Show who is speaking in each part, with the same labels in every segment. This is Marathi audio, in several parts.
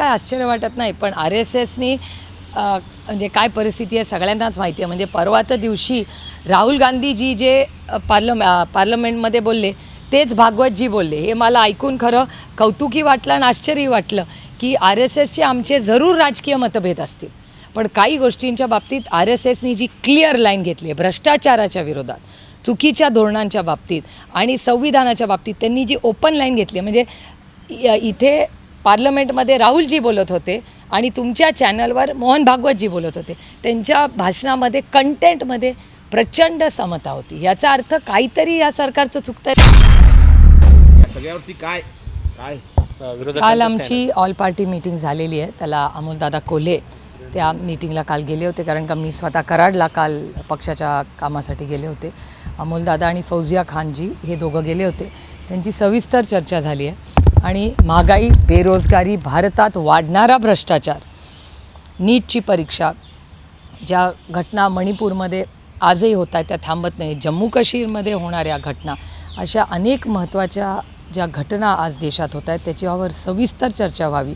Speaker 1: काय आश्चर्य वाटत नाही पण आर एस एसनी म्हणजे काय परिस्थिती आहे सगळ्यांनाच माहिती आहे. म्हणजे परवा तर दिवशी राहुल गांधीजी जे पार्लम पार्लमेंटमध्ये बोलले तेच भागवतजी बोलले. हे मला ऐकून खरं कौतुकी वाटलं आणि आश्चर्य वाटलं की आर एस एसचे आमचे जरूर राजकीय मतभेद असतील. पण काही गोष्टींच्या बाबतीत आर एस एसनी जी क्लिअर लाईन घेतली आहे भ्रष्टाचाराच्या विरोधात चुकीच्या धोरणांच्या बाबतीत आणि संविधानाच्या बाबतीत त्यांनी जी ओपन लाईन घेतली आहे म्हणजे इथे पार्लमेंटमध्ये राहुलजी बोलत होते आणि तुमच्या चॅनलवर मोहन भागवतजी बोलत होते. त्यांच्या भाषणामध्ये कंटेंटमध्ये प्रचंड समता होती. याचा अर्थ काहीतरी या सरकारचं चुकतं
Speaker 2: या सगळ्यावरती काय? काय?
Speaker 1: काल आमची ऑल पार्टी मीटिंग झालेली आहे. त्याला अमोलदादा कोल्हे त्या मीटिंगला काल गेले होते कारण का मी स्वतः कराडला काल पक्षाच्या कामासाठी गेले होते. अमोलदादा आणि फौजिया खानजी हे दोघं गेले होते. त्यांची सविस्तर चर्चा झाली आहे. आणि महागाई बेरोजगारी भारतात वाढणारा भ्रष्टाचार. नीटची परीक्षा. ज्या घटना मणिपूरमध्ये आजही होत आहेत त्या थांबत नाही. जम्मू काश्मीरमध्ये होणाऱ्या घटना. अशा अनेक महत्त्वाच्या ज्या घटना आज देशात होत आहेत त्याच्यावर सविस्तर चर्चा व्हावी.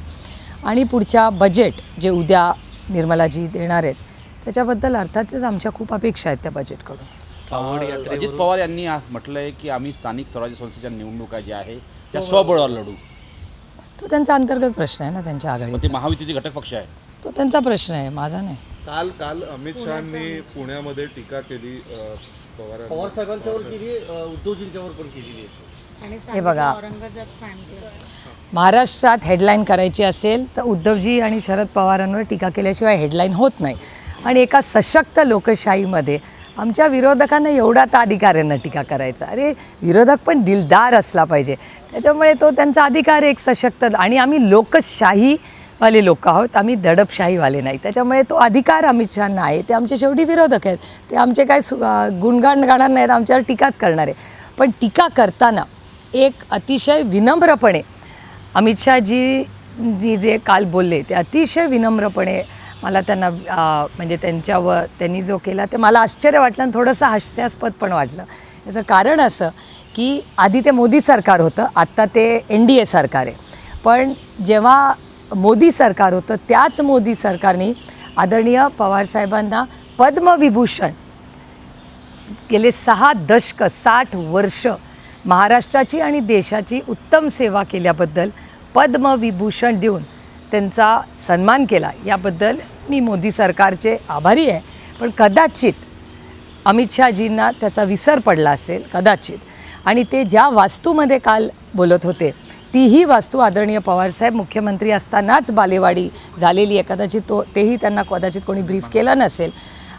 Speaker 1: आणि पुढच्या बजेट जे उद्या निर्मलाजी देणार आहेत त्याच्याबद्दल अर्थातच आमच्या खूप अपेक्षा आहेत त्या बजेटकडून.
Speaker 2: अजित पवार यांनी आज म्हटलंय की आम्ही स्थानिक स्वराज्य संस्थेच्या निवडणुका ज्या आहे त्या स्वबळावर लढू.
Speaker 1: तो त्यांचा अंतर्गत प्रश्न आहे ना त्यांच्या
Speaker 2: ते
Speaker 1: आघाडीचा
Speaker 2: महायुतीचे घटक पक्ष आहे.
Speaker 1: तो त्यांचा प्रश्न आहे माझा नाही.
Speaker 3: काल काल अमित शहानी पुण्यामध्ये टीका केली.
Speaker 4: पवार साहेबांच्यावर केली उद्धवजींच्यावर पण केलेली आहे
Speaker 5: आणि
Speaker 1: हे बघा. महाराष्ट्रात हेडलाईन करायची असेल तर उद्धवजी आणि शरद पवारांवर टीका केल्याशिवाय हेडलाईन होत नाही. आणि एका सशक्त लोकशाहीमध्ये आमच्या विरोधकांना एवढा तर अधिकार आहे ना टीका करायचा. अरे विरोधक पण दिलदार असला पाहिजे. त्याच्यामुळे तो त्यांचा अधिकार एक सशक्त आणि आम्ही लोकशाहीवाले लोक आहोत. आम्ही दडपशाहीवाले नाही. त्याच्यामुळे तो अधिकार अमित शहाना आहे. ते आमचे शेवटी विरोधक आहेत. ते आमचे काय सु गुणगाण गाणार नाहीत. आमच्यावर टीकाच करणार आहे. पण टीका करताना एक अतिशय विनम्रपणे अमित शहाजी जी जे काल बोलले ते अतिशय विनम्रपणे मला त्यांना म्हणजे त्यांच्यावर त्यांनी जो केला ते मला आश्चर्य वाटलं आणि थोडंसं हास्यास्पद पण वाटलं. याचं कारण असं की आधी ते मोदी सरकार होतं आत्ता ते एन डी ए सरकार आहे. पण जेव्हा मोदी सरकार होतं त्याच मोदी सरकारने आदरणीय पवारसाहेबांना पद्मविभूषण गेले सहा दशक साठ वर्ष महाराष्ट्राची आणि देशाची उत्तम सेवा केल्याबद्दल पद्मविभूषण देऊन त्यांचा सन्मान केला. याबद्दल मी मोदी सरकारचे आभारी आहे. पण कदाचित अमित शहाजींना त्याचा विसर पडला असेल कदाचित. आणि ते ज्या वास्तूमध्ये काल बोलत होते तीही वास्तू आदरणीय पवारसाहेब मुख्यमंत्री असतानाच बालेवाडी झालेली आहे. कदाचित तो तेही त्यांना कदाचित कोणी ब्रीफ केलं नसेल.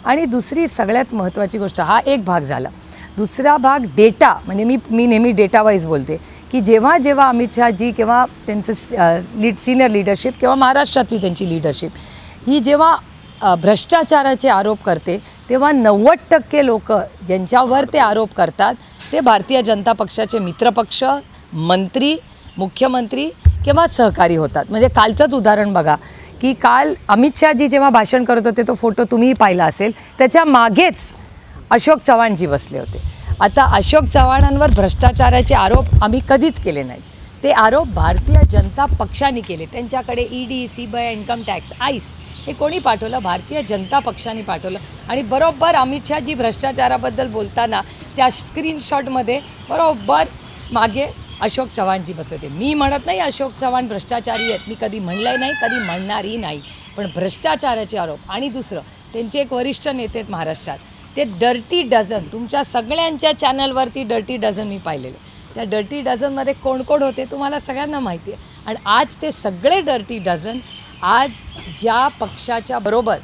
Speaker 1: आणि दुसरी सगळ्यात महत्त्वाची गोष्ट हा एक भाग झाला. दुसरा भाग डेटा म्हणजे मी मी नेहमी डेटा वाईज बोलते. की जेव्हा जेव्हा अमित शहाजी किंवा त्यांचं लीड सिनियर लिडरशिप किंवा महाराष्ट्रातली त्यांची लिडरशिप ही जेव्हा भ्रष्टाचाराचे आरोप करते तेव्हा नव्वद टक्के लोक ज्यांच्यावर ते आरोप करतात ते भारतीय जनता पक्षाचे मित्रपक्ष मंत्री मुख्यमंत्री किंवा सहकारी होतात. म्हणजे कालचंच उदाहरण बघा की काल अमित शहाजी जेव्हा भाषण करत होते तो फोटो तुम्हीही पाहिला असेल त्याच्या मागेच अशोक चव्हाणजी बसले होते. आता अशोक चव्हाणांवर भ्रष्टाचाराचे आरोप आम्ही कधीच केले नाहीत. ते आरोप भारतीय जनता पक्षाने केले. त्यांच्याकडे E D C B I income tax ice हे कोणी पाठवलं? भारतीय जनता पक्षाने पाठवलं. आणि बरोबर अमित शहाजी भ्रष्टाचाराबद्दल बोलताना त्या स्क्रीनशॉटमध्ये बरोबर मागे अशोक चव्हाणजी बसले होते. मी म्हणत नाही अशोक चव्हाण भ्रष्टाचारी आहेत. मी कधी म्हणलंय नाही कधी म्हणणारही नाही. पण भ्रष्टाचाराचे आरोप. आणि दुसरं त्यांचे एक वरिष्ठ नेते आहेत महाराष्ट्रात. ते डर्टी डझन तुमच्या सगळ्यांच्या चॅनलवरती डर्टी डझन मी पाहिलेले. त्या डर्टी डझनमध्ये कोण कोण होते तुम्हाला सगळ्यांना माहिती आहे. आणि आज ते सगळे डर्टी डझन आज ज्या पक्षाच्या बरोबर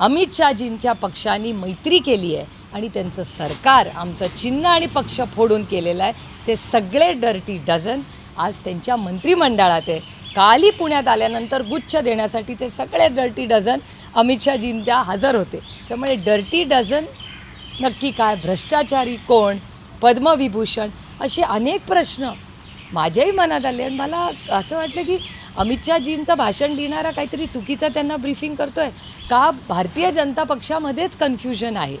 Speaker 1: अमित शहाजींच्या पक्षाने मैत्री केली आहे आणि त्यांचं सरकार आमचं चिन्ह आणि पक्ष फोडून केलेलं आहे ते सगळे डर्टी डझन आज त्यांच्या मंत्रिमंडळात आहे. काली पुण्यात आल्यानंतर गुच्छ देण्यासाठी ते सगळे डर्टी डझन अमित शहाजींच्या हजर होते. त्यामुळे डर्टी डझन नक्की काय? भ्रष्टाचारी कोण? पद्मविभूषण असे अनेक प्रश्न माझ्याही मनात आले आणि मला असं वाटलं की अमित शहाजींचं भाषण लिहिणारा काहीतरी चुकीचा त्यांना ब्रीफिंग करतोय. का? भारतीय जनता पक्षामध्येच कन्फ्युजन आहे.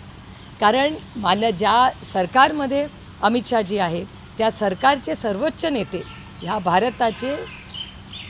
Speaker 1: कारण मान ज्या सरकारमध्ये अमित शहाजी आहे त्या सरकारचे सर्वोच्च नेते ह्या भारताचे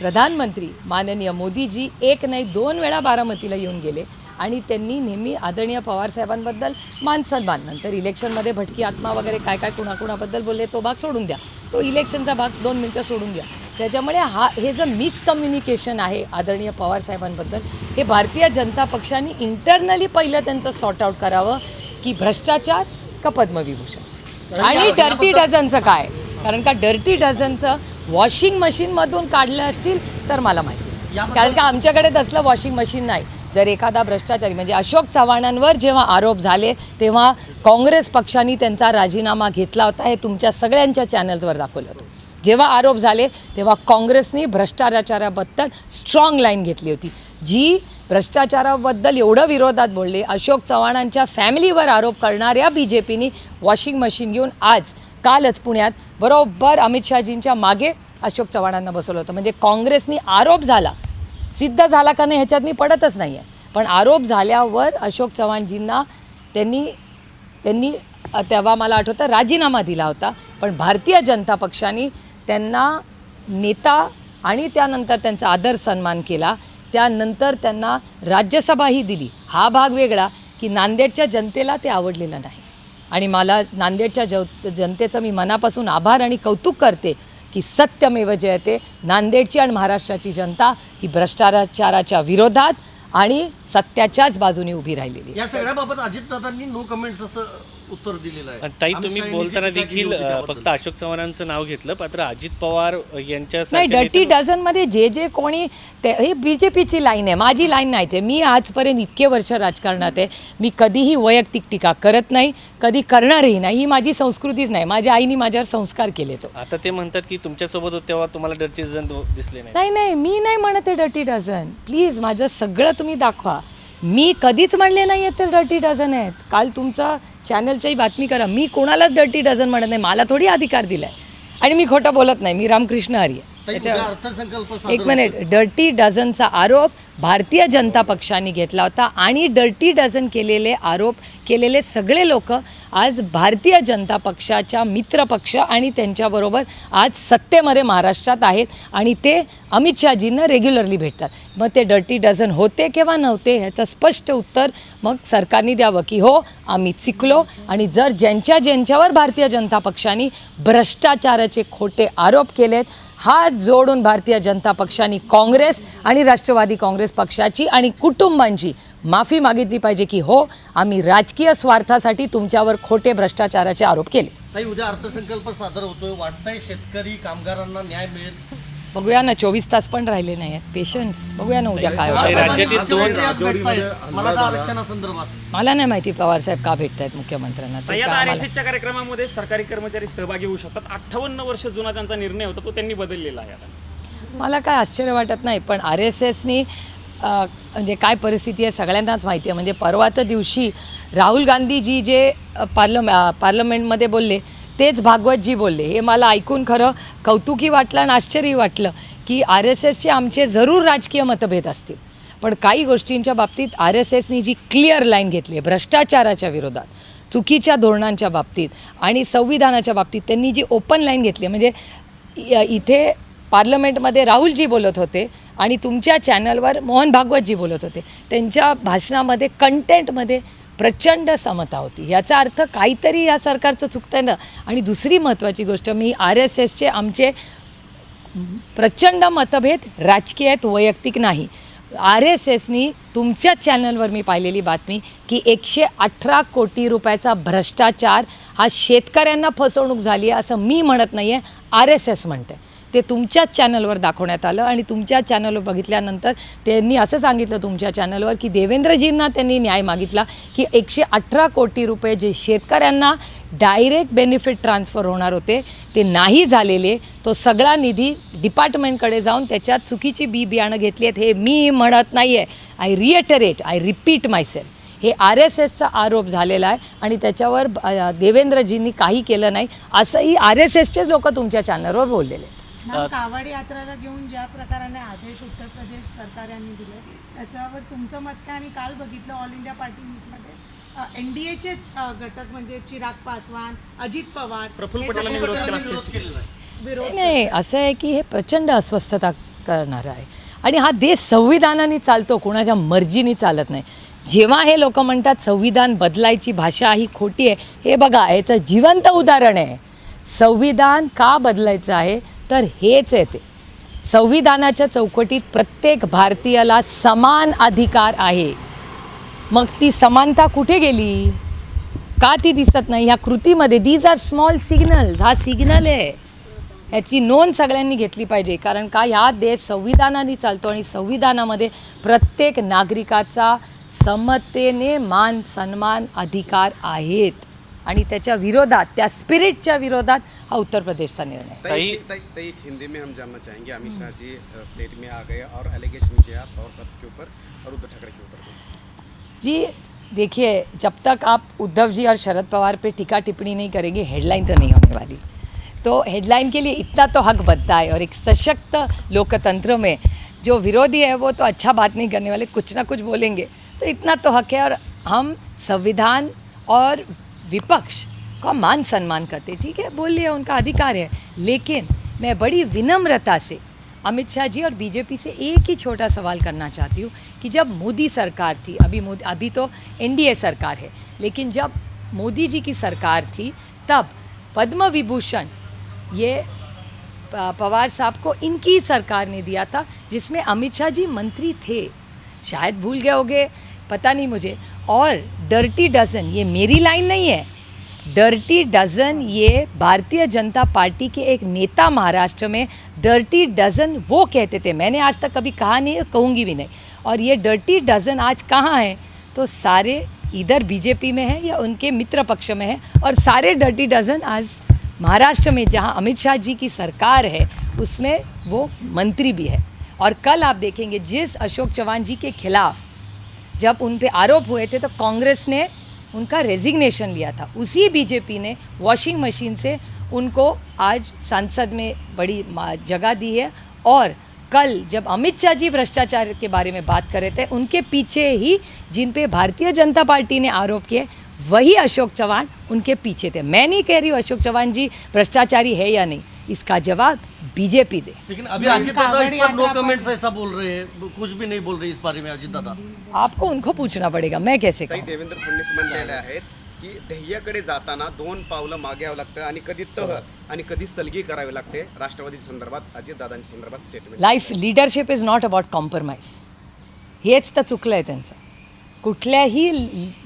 Speaker 1: प्रधानमंत्री माननीय मोदीजी एक नाही दोन वेळा बारामतीला येऊन गेले आणि त्यांनी नेहमी आदरणीय पवारसाहेबांबद्दल मान सन्मान. नंतर इलेक्शनमध्ये भटकी आत्मा वगैरे काय काय कुणाकुणाबद्दल बोलले तो भाग सोडून द्या. तो इलेक्शनचा भाग दोन मिनटं सोडून द्या. त्याच्यामुळे हा हे जे मिसकम्युनिकेशन आहे आदरणीय पवारसाहेबांबद्दल हे भारतीय जनता पक्षाने इंटरनली पहिलं त्यांचं सॉर्ट आऊट करावं की भ्रष्टाचार का पद्मविभूषण. आणि डर्टी डझनचं काय? कारण का डर्टी डझनचं वॉशिंग मशीनमधून काढलं असतील तर मला माहिती. कारण का आमच्याकडे तसलं वॉशिंग मशीन नाही. जर एखादा भ्रष्टाचारी म्हणजे अशोक चव्हाणांवर जेव्हा आरोप झाले तेव्हा काँग्रेस पक्षाने त्यांचा राजीनामा घेतला होता हे तुमच्या सगळ्यांच्या चॅनल्सवर दाखवलं होतं. जेव्हा आरोप झाले तेव्हा काँग्रेसने भ्रष्टाचाराबद्दल स्ट्रॉंग लाईन घेतली होती. जी भ्रष्टाचाराबद्दल एवढं विरोधात बोलले अशोक चव्हाणांच्या फॅमिलीवर आरोप करणाऱ्या बी जे पीने वॉशिंग मशीन घेऊन आज कालच पुण्यात बरोबर अमित शहाजींच्या मागे अशोक चव्हाणांना बसवलं होतं. म्हणजे काँग्रेसनी आरोप झाला. सिद्ध झाला का नाही ह्याच्यात मी पडतच नाही आहे पण आरोप झाल्यावर अशोक चव्हाणजींना त्यांनी त्यांनी तेव्हा मला आठवतं राजीनामा दिला होता. पण भारतीय जनता पक्षाने त्यांना नेता आणि त्यानंतर त्यांचा आदर सन्मान केला. त्यानंतर त्यांना राज्यसभाही दिली. हा भाग वेगळा की नांदेडच्या जनतेला ते आवडलेलं नाही. आणि मला नांदेडच्या जव जनतेचं मी मनापासून आभार आणि कौतुक करते की सत्यमेव जयते. नांदेडची आणि महाराष्ट्राची जनता ही भ्रष्टाचाराच्या विरोधात आणि सत्याच्याच बाजूने उभी राहिलेली
Speaker 4: या सगळ्याबाबत अजितदादांनी नो कमेंट्स असं उत्तर दिलेलं आहे.
Speaker 6: आणि ताई तुम्ही बोलताना देखील. फक्त अशोक चव्हाणांचं नाव घेतलं मात्र अजित पवार यांच्या
Speaker 1: नाही डर्टी
Speaker 6: नेत्यांना-
Speaker 1: डझनमध्ये जे जे कोणी ते हे बी जे पीची लाईन आहे. माझी लाईन नाहीच आहे. मी आजपर्यंत इतके वर्ष राजकारणात आहे. मी कधीही वैयक्तिक टीका करत नाही कधी करणारही नाही. ही माझी संस्कृतीच नाही. माझ्या आईने माझ्यावर संस्कार केले तो.
Speaker 6: आता ते म्हणतात की तुमच्यासोबत होते तेव्हा तुम्हाला डर्टी जण दिसले नाही.
Speaker 1: नाही नाही. मी नाही म्हणत आहे डर्टी डझन प्लीज माझं सगळं तुम्ही दाखवा. मी कधीच म्हणले नाही आहेत तर डर्टी डझन आहेत. काल तुमचा चॅनलच्याही बातमी करा. मी कोणालाच डर्टी डझन म्हणत नाही. मला थोडी अधिकार दिला आहे आणि मी खोटं बोलत नाही. मी रामकृष्ण हरी आहे. एक मिनिट. डर्टी डझनचा आरोप भारतीय जनता पक्षाने घेतला होता आणि डर्टी डझन केलेले आरोप केलेले सगळे लोक आज भारतीय जनता पक्षाच्या मित्रपक्ष आणि त्यांच्याबरोबर आज सत्तेमध्ये महाराष्ट्रात आहेत आणि ते अमित शहाजींना रेग्युलरली भेटतात. मग ते डर्टी डझन होते किंवा नव्हते ह्याचं स्पष्ट उत्तर मग सरकारने द्यावं की हो आम्ही शिकलो आणि जर ज्यांच्या ज्यांच्यावर भारतीय जनता पक्षाने भ्रष्टाचाराचे खोटे आरोप केलेत हात जोडून भारतीय जनता पक्षाने काँग्रेस आणि राष्ट्रवादी काँग्रेस पक्षाची आणि कुटुंबांची माफी मागितली पाहिजे की हो आम्ही राजकीय स्वार्थासाठी तुमच्यावर खोटे भ्रष्टाचाराचे आरोप केले.
Speaker 4: उद्या अर्थसंकल्प सादर होतोय. वाटतंय शेतकरी कामगारांना न्याय मिळेल.
Speaker 1: बघूया ना चोवीस तास पण राहिले नाही आहेत पेशन्स बघूया ना उद्या काय होतं.
Speaker 6: राज्यातील दोन-
Speaker 1: मला नाही माहिती पवारसाहेब का भेटत आहेत मुख्यमंत्र्यांना. ते
Speaker 7: ताई,
Speaker 1: का आम्हाला-
Speaker 7: एसच्या कार्यक्रमामध्ये सरकारी कर्मचारी सहभागी होऊ शकतात. अठ्ठावन्न वर्ष जुना त्यांचा निर्णय होता तो त्यांनी बदललेला आहे आता.
Speaker 1: मला काय आश्चर्य वाटत नाही पण आर एस एसनी म्हणजे काय परिस्थिती आहे सगळ्यांनाच माहिती आहे. म्हणजे परवाच्या दिवशी राहुल गांधीजी जे पार्लम पार्लमेंटमध्ये बोलले तेच भागवतजी बोलले. हे मला ऐकून खरं कौतुकी वाटलं आणि आश्चर्यही वाटलं की आर एस एसचे आमचे जरूर राजकीय मतभेद असतील. पण काही गोष्टींच्या बाबतीत आर एस एसनी जी क्लिअर लाईन घेतली आहे भ्रष्टाचाराच्या विरोधात चुकीच्या धोरणांच्या बाबतीत आणि संविधानाच्या बाबतीत त्यांनी जी ओपन लाईन घेतली आहे म्हणजे इथे पार्लमेंटमध्ये राहुलजी बोलत होते आणि तुमच्या चॅनलवर मोहन भागवतजी बोलत होते. त्यांच्या भाषणामध्ये कंटेंटमध्ये प्रचंड समता होती. याचा अर्थ काहीतरी या सरकारचं चुकतंय ना. आणि दुसरी महत्त्वाची गोष्ट मी आर एस एसचे आमचे प्रचंड मतभेद राजकीय आहेत वैयक्तिक नाही. आर एस एसनी तुमच्याच चॅनलवर मी पाहिलेली बातमी की एकशे अठरा कोटी रुपयाचा भ्रष्टाचार हा शेतकऱ्यांना फसवणूक झाली आहे असं मी म्हणत नाही आहे आर एस एस म्हणते ते तुमच्याच चॅनलवर दाखवण्यात आलं आणि तुमच्या चॅनलवर बघितल्यानंतर त्यांनी असं सांगितलं तुमच्या चॅनलवर की देवेंद्रजींना त्यांनी न्याय मागितला की एकशे अठरा कोटी रुपये जे शेतकऱ्यांना डायरेक्ट बेनिफिट ट्रान्सफर होणार होते ते नाही झालेले. तो सगळा निधी डिपार्टमेंटकडे जाऊन त्याच्यात चुकीची बी बियाणं घेतली आहेत हे मी म्हणत नाही आहे I reiterate I repeat myself हे आर एस एसचा आरोप झालेला आहे आणि त्याच्यावर देवेंद्रजींनी काही केलं नाही. असंही आर एस एसचेच लोक तुमच्या चॅनलवर बोललेले आहेत.
Speaker 5: मॅम कावड यात्रेला घेऊन ज्या प्रकाराने आदेश उत्तर प्रदेश सरकारने दिले त्याच्यावर तुमचं मत काय? आणि काल बघितलं ऑल इंडिया पार्टीमध्ये एन डी एचेच घटक म्हणजे चिराग पासवान अजित पवार
Speaker 7: प्रफुल्ल पटेलांनी विरोध केला
Speaker 5: विरोध
Speaker 1: नाही असं आहे की हे प्रचंड अस्वस्थता करणारा आहे. आणि हा देश संविधानाने चालतो कोणाच्या मर्जीने चालत नाही. जेव्हा हे लोक म्हणतात संविधान बदलायची भाषा ही खोटी आहे हे बघा याचं जिवंत उदाहरण आहे. संविधान का बदलायचं आहे? तर हेच आहे ते. संविधानाच्या चौकटीत प्रत्येक भारतीयाला समान अधिकार आहे. मग ती समानता कुठे गेली? का ती दिसत नाही? ह्या कृतीमध्ये दीज आर स्मॉल सिग्नल्स हा सिग्नल आहे. ह्याची नोंद सगळ्यांनी घेतली पाहिजे. कारण का? ह्या देश संविधानाने चालतो आणि संविधानामध्ये प्रत्येक नागरिकाचा समतेने मान सन्मान अधिकार आहेत. आणि त्याच्या विरोधात त्या स्पिरिटच्या विरोधात हा उत्तर निर्णय।
Speaker 8: तई तई एक हिंदी में हम जानना चाहेंगे। अमित शाह जी स्टेट में आ गए और एलिगेशन किया पवार साहब के ऊपर और उद्धव ठाकरे के ऊपर
Speaker 1: जी देखिए जब तक आप उद्धव जी और शरद पवार पे टीका टिप्पणी नहीं करेंगे हेडलाइन तो नहीं होने वाली। तो हेडलाइन के लिए इतना तो हक बनता है और एक सशक्त लोकतंत्र में जो विरोधी है वो तो अच्छा बात नहीं करने वाले कुछ ना कुछ बोलेंगे। तो इतना तो हक है और हम संविधान और विपक्ष का मान सम्मान करते, ठीक है? बोलिए उनका अधिकार है। लेकिन मैं बड़ी विनम्रता से अमित शाह जी और बीजेपी से एक ही छोटा सवाल करना चाहती हूँ कि जब मोदी सरकार थी, अभी मोदी अभी तो एनडीए सरकार है, लेकिन जब मोदी जी की सरकार थी, तब पद्म विभूषण ये पवार साहब को इनकी सरकार ने दिया था, जिसमें अमित शाह जी मंत्री थे। शायद भूल गए होंगे, पता नहीं मुझे। और डर्टी डजन ये मेरी लाइन नहीं है। डर्टी डजन ये भारतीय जनता पार्टी के एक नेता महाराष्ट्र में डर्टी डजन वो कहते थे। मैंने आज तक कभी कहा नहीं, कहूँगी भी नहीं। और ये डर्टी डजन आज कहाँ है? तो सारे इधर बीजेपी में है या उनके मित्र पक्ष में है और सारे डर्टी डजन आज महाराष्ट्र में, जहाँ अमित शाह जी की सरकार है, उसमें वो मंत्री भी है। और कल आप देखेंगे, जिस अशोक चौहान जी के खिलाफ जब उन पर आरोप हुए थे तो कांग्रेस ने उनका रेजिग्नेशन लिया था। उसी बीजेपी ने वॉशिंग मशीन से उनको आज संसद में बड़ी जगह दी है और कल जब अमित शाह जी भ्रष्टाचार के बारे में बात कर रहे थे, उनके पीछे ही जिन पे भारतीय जनता पार्टी ने आरोप किए, वही अशोक चौहान उनके पीछे थे। मैं नहीं कह रही हूँ अशोक चौहान जी भ्रष्टाचारी है या नहीं। इसका जवाब बीजेपी दे।
Speaker 4: लेकिन अभी अजित दादा इस पर नो कमेंट्स ऐसा बोल रहे हैं कुछ भी नहीं बोल रहे इस बारे में अजित दादा।
Speaker 1: आपको उनको पूछना पड़ेगा मैं कैसे कहूँ?
Speaker 8: देवेंद्र फडणवीस म्हणलेले आहेत की ध्येयाकडे जाताना दोन पावलं मागे यावं लागतं आणि कधी तह आणि कधी सलगी करावी लागते. राष्ट्रवादी संदर्भात अजित दादांच्या संदर्भात statement
Speaker 1: life leadership is not about compromise हेच तर चुकलं आहे त्यांचं. कुठल्याही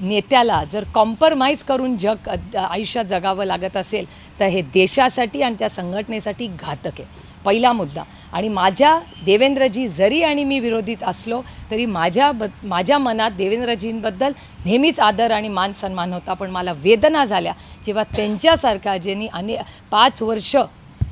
Speaker 1: नेत्याला जर कॉम्प्रमाइज करून जग आयुष्यात जगावं लागत असेल तर हे देशासाठी आणि त्या संघटनेसाठी घातक आहे. पहिला मुद्दा. आणि माझ्या देवेंद्रजी जरी आणि मी विरोधीत असलो तरी माझ्या ब माझ्या मनात देवेंद्रजींबद्दल नेहमीच आदर आणि मान सन्मान होता. पण मला वेदना झाल्या. जेव्हा त्यांच्यासारखा ज्यांनी अने पाच वर्ष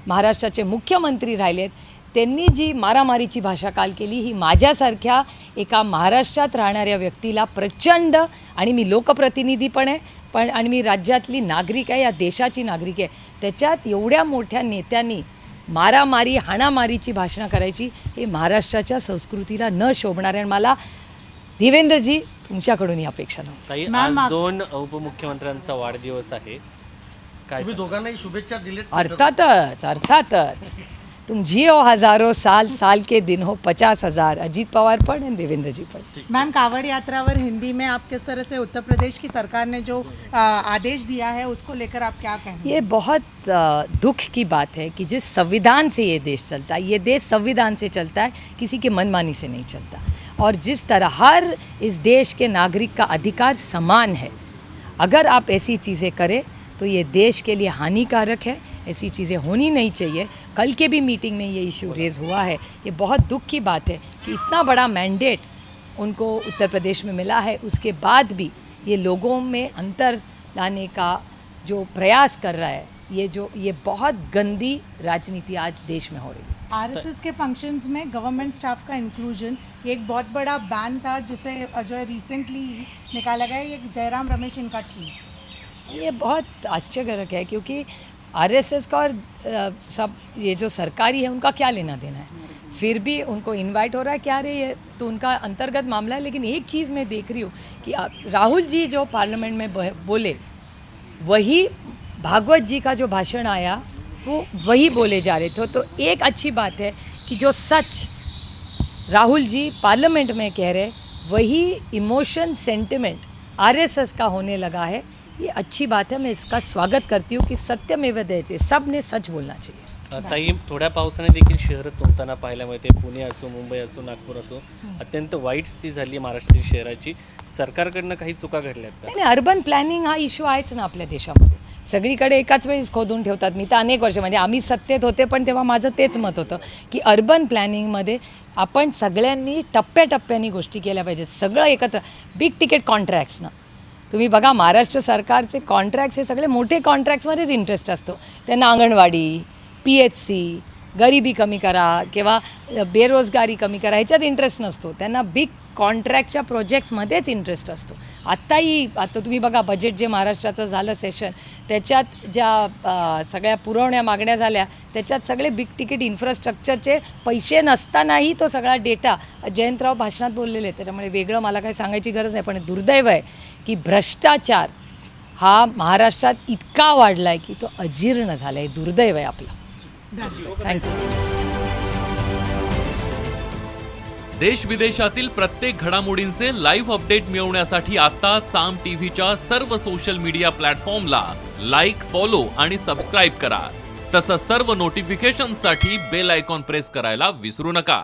Speaker 1: महाराष्ट्राचे मुख्यमंत्री राहिलेत त्यांनी जी मारामारीची भाषा काल केली ही माझ्यासारख्या एका महाराष्ट्रात राहणाऱ्या व्यक्तीला प्रचंड आणि मी लोकप्रतिनिधी पण आहे पण आणि मी राज्यातली नागरिक आहे या देशाची नागरिक आहे. त्याच्यात एवढ्या मोठ्या नेत्यांनी मारामारी हाणामारीची भाषणं करायची हे महाराष्ट्राच्या संस्कृतीला न शोभणारे आणि मला देवेंद्रजी तुमच्याकडून ही अपेक्षा नव्हती.
Speaker 6: दोन उपमुख्यमंत्र्यांचा वाढदिवस आहे. काय?
Speaker 4: दोघांनाही शुभेच्छा दिलेत.
Speaker 1: अर्थातच अर्थातच. तुम जियो हज़ारों साल साल के दिन हो पचास हज़ार। अजीत पवार पण आणि देवेंद्र जी पण
Speaker 5: मैम कावड़ यात्रावर हिंदी में आप किस तरह से उत्तर प्रदेश की सरकार ने जो आ, आदेश दिया है उसको लेकर आप क्या कहें
Speaker 1: ये बहुत दुख की बात है कि जिस संविधान से ये देश चलता है ये देश संविधान से चलता है किसी के मनमानी से नहीं चलता। और जिस तरह हर इस देश के नागरिक का अधिकार समान है अगर आप ऐसी चीज़ें करें तो ये देश के लिए हानिकारक है ऐसी चीज़ें होनी नहीं चाहिए। कल के भी मीटिंग में ये इशू रेज हुआ है। ये बहुत दुख की बात है कि इतना बड़ा मैंडेट उनको उत्तर प्रदेश में मिला है। उसके बाद भी ये लोगों में अंतर लाने का जो प्रयास कर रहा है ये जो ये बहुत गंदी राजनीति आज देश में हो रही है।
Speaker 5: आरएसएस के फ़ंक्शंस में गवर्नमेंट स्टाफ का इंक्लूजन ये एक बहुत बड़ा बैन था जिसे जो है रिसेंटली निकाला गया। ये जयराम रमेश इनका ट्वीट
Speaker 1: ये बहुत आश्चर्यजनक है क्योंकि आरएसएस का और सब ये जो सरकारी है, उनका क्या लेना देना है? फिर भी उनको इनवाइट हो रहा है क्या रे ये तो उनका अंतर्गत मामला है, लेकिन एक चीज़ मैं देख रही हूँ कि राहुल जी जो पार्लियामेंट में बोले, वही भागवत जी का जो भाषण आया, वो वही बोले जा रहे थे। तो एक अच्छी बात है कि जो सच राहुल जी पार्लियामेंट में कह रहे वही इमोशन, सेंटिमेंट आरएसएस का होने लगा है। ये अच्छी बात है मैं इसका स्वागत करती हूँ कि सत्यमेव जयते सब ने सच बोलना चाहिए।
Speaker 6: ताई थोड्या पावसाने देखील शहरं तुंबताना पाहायला मिळते पुणे असो मुंबई असो नागपूर असो अत्यंत वाईट स्थिती झाली महाराष्ट्रातील शहराची. सरकारकडनं काही चुका घडल्यात का?
Speaker 1: नाही अर्बन प्लॅनिंग हा इश्यू आहेच ना आपल्या देशामध्ये. सगळीकडे एकाच वेळेस खोदून ठेवतात. मी तर अनेक वर्ष म्हणजे आम्ही सत्तेत होते पण तेव्हा माझं तेच मत होतं की अर्बन प्लॅनिंगमध्ये आपण सगळ्यांनी टप्प्याटप्प्याने गोष्टी केल्या पाहिजेत. सगळं एकत्र बिग तिकीट कॉन्ट्रॅक्ट्स ना. तुम्ही बघा महाराष्ट्र सरकारचे कॉन्ट्रॅक्ट्स हे सगळे मोठे कॉन्ट्रॅक्ट्समध्येच इंटरेस्ट असतो. त्यांना अंगणवाडी पी एच सी गरिबी कमी करा किंवा बेरोजगारी कमी करा ह्याच्यात इंटरेस्ट नसतो. त्यांना बिग कॉन्ट्रॅक्टच्या प्रोजेक्ट्समध्येच इंटरेस्ट असतो. आत्ताही आता तुम्ही बघा बजेट जे महाराष्ट्राचं झालं सेशन त्याच्यात ज्या सगळ्या पुरवण्या मागण्या झाल्या त्याच्यात सगळे बिग तिकीट इन्फ्रास्ट्रक्चरचे पैसे नसतानाही तो सगळा डेटा जयंतराव भाषणात बोललेले त्याच्यामुळे वेगळं मला काही सांगायची गरज नाही पण दुर्दैव आहे की भ्रष्टाचार हा महाराष्ट्रात इतका वाढला आहे की तो अजीर्ण झाला आहे दुर्दैव आहे आपला. थँक्यू
Speaker 9: देश विदेशातील प्रत्येक घडामोडींचे लाईव्ह अपडेट मिळवण्यासाठी आता साम टीव्हीच्या सर्व सोशल मीडिया प्लॅटफॉर्मला लाईक फॉलो आणि सबस्क्राईब करा. तसंच सर्व नोटिफिकेशनसाठी बेल आयकॉन प्रेस करायला विसरू नका.